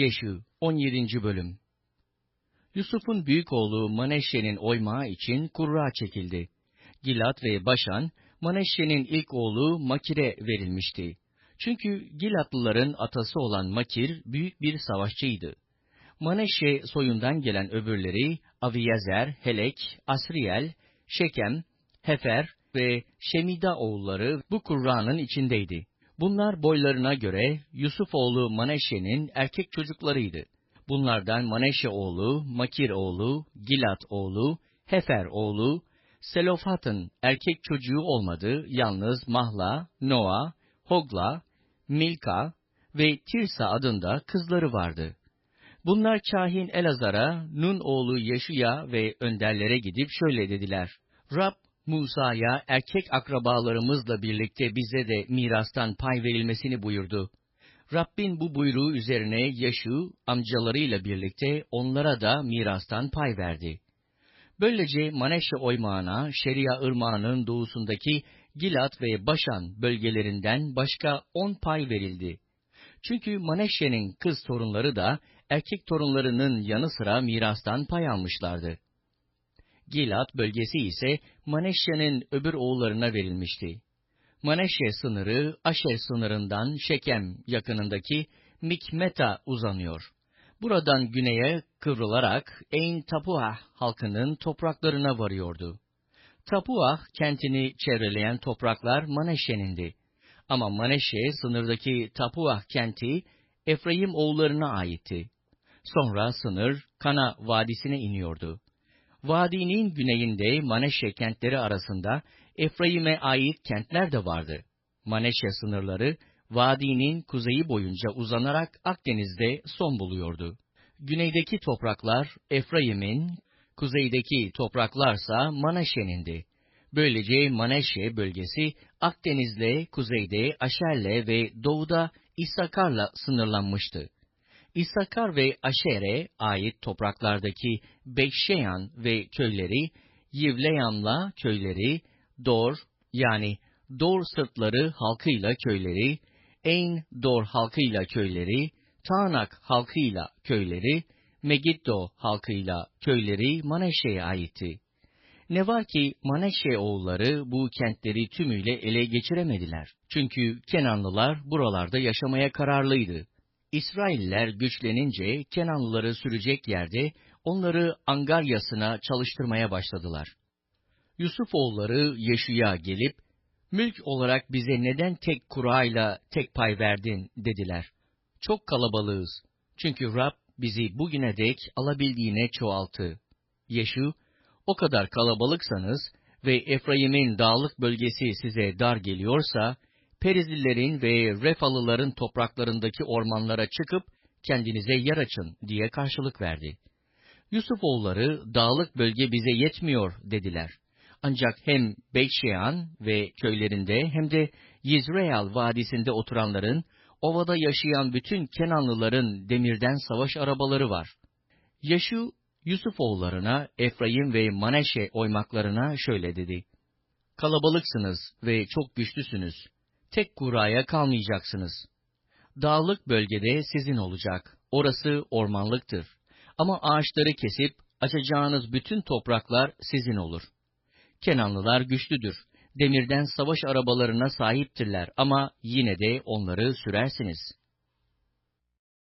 Yeşu 17. Bölüm Yusuf'un büyük oğlu Maneşe'nin oymağı için kurra çekildi. Gilat ve Başan, Maneşe'nin ilk oğlu Makir'e verilmişti. Çünkü Gilatlıların atası olan Makir büyük bir savaşçıydı. Maneşe soyundan gelen öbürleri Aviyezer, Helek, Asriyel, Şekem, Hefer ve Şemida oğulları bu kurranın içindeydi. Bunlar boylarına göre Yusuf oğlu Maneşe'nin erkek çocuklarıydı. Bunlardan Maneşe oğlu, Makir oğlu, Gilat oğlu, Hefer oğlu, Selofat'ın erkek çocuğu olmadı, yalnız Mahla, Noa, Hogla, Milka ve Tirsa adında kızları vardı. Bunlar kahin Elazar'a, Nun oğlu Yeşuya ve önderlere gidip şöyle dediler. Rab, Musa'ya erkek akrabalarımızla birlikte bize de mirastan pay verilmesini buyurdu. Rabbin bu buyruğu üzerine Yaşu amcalarıyla birlikte onlara da mirastan pay verdi. Böylece Maneşe oymağına Şeria ırmağının doğusundaki Gilat ve Başan bölgelerinden başka on pay verildi. Çünkü Maneşe'nin kız torunları da erkek torunlarının yanı sıra mirastan pay almışlardı. Gilat bölgesi ise Maneşe'nin öbür oğullarına verilmişti. Maneşe sınırı Aşer sınırından Şekem yakınındaki Mikmeta uzanıyor. Buradan güneye kıvrılarak Ein Tapuah halkının topraklarına varıyordu. Tapuah kentini çevreleyen topraklar Maneşe'nindi. Ama Maneşe sınırdaki Tapuah kenti Efraim oğullarına aitti. Sonra sınır Kana vadisine iniyordu. Vadinin güneyinde Maneşe kentleri arasında Efraim'e ait kentler de vardı. Maneşe sınırları vadinin kuzeyi boyunca uzanarak Akdeniz'de son buluyordu. Güneydeki topraklar Efraim'in, kuzeydeki topraklarsa Maneşe'nindi. Böylece Maneşe bölgesi Akdeniz'le, kuzeyde Aşer'le ve doğuda İssakar'la sınırlanmıştı. İssakar ve Aşer'e ait topraklardaki Bekşeyan ve köyleri, Yivleyam'la köyleri, Dor yani Dor sırtları halkıyla köyleri, Ein Dor halkıyla köyleri, Tanak halkıyla köyleri, Megiddo halkıyla köyleri Maneşe'ye aitti. Ne var ki Maneşe oğulları bu kentleri tümüyle ele geçiremediler. Çünkü Kenanlılar buralarda yaşamaya kararlıydı. İsrailler güçlenince Kenanlıları sürecek yerde onları angaryasına çalıştırmaya başladılar. Yusuf oğulları Yeşu'ya gelip, mülk olarak bize neden tek kurayla tek pay verdin dediler. Çok kalabalığız. Çünkü Rab bizi bugüne dek alabildiğine çoğaltı. Yeşu, o kadar kalabalıksanız ve Efraim'in dağlık bölgesi size dar geliyorsa, Perizlilerin ve Refalıların topraklarındaki ormanlara çıkıp kendinize yer açın diye karşılık verdi. Yusuf oğulları dağlık bölge bize yetmiyor dediler. Ancak hem Beyşeyan ve köylerinde hem de Yizreal vadisinde oturanların, ovada yaşayan bütün Kenanlıların demirden savaş arabaları var. Yaşu, Yusuf oğullarına, Efraim ve Maneşe oymaklarına şöyle dedi. Kalabalıksınız ve çok güçlüsünüz. Tek kuraya kalmayacaksınız. Dağlık bölgede sizin olacak. Orası ormanlıktır. Ama ağaçları kesip açacağınız bütün topraklar sizin olur. Kenanlılar güçlüdür. Demirden savaş arabalarına sahiptirler ama yine de onları sürersiniz.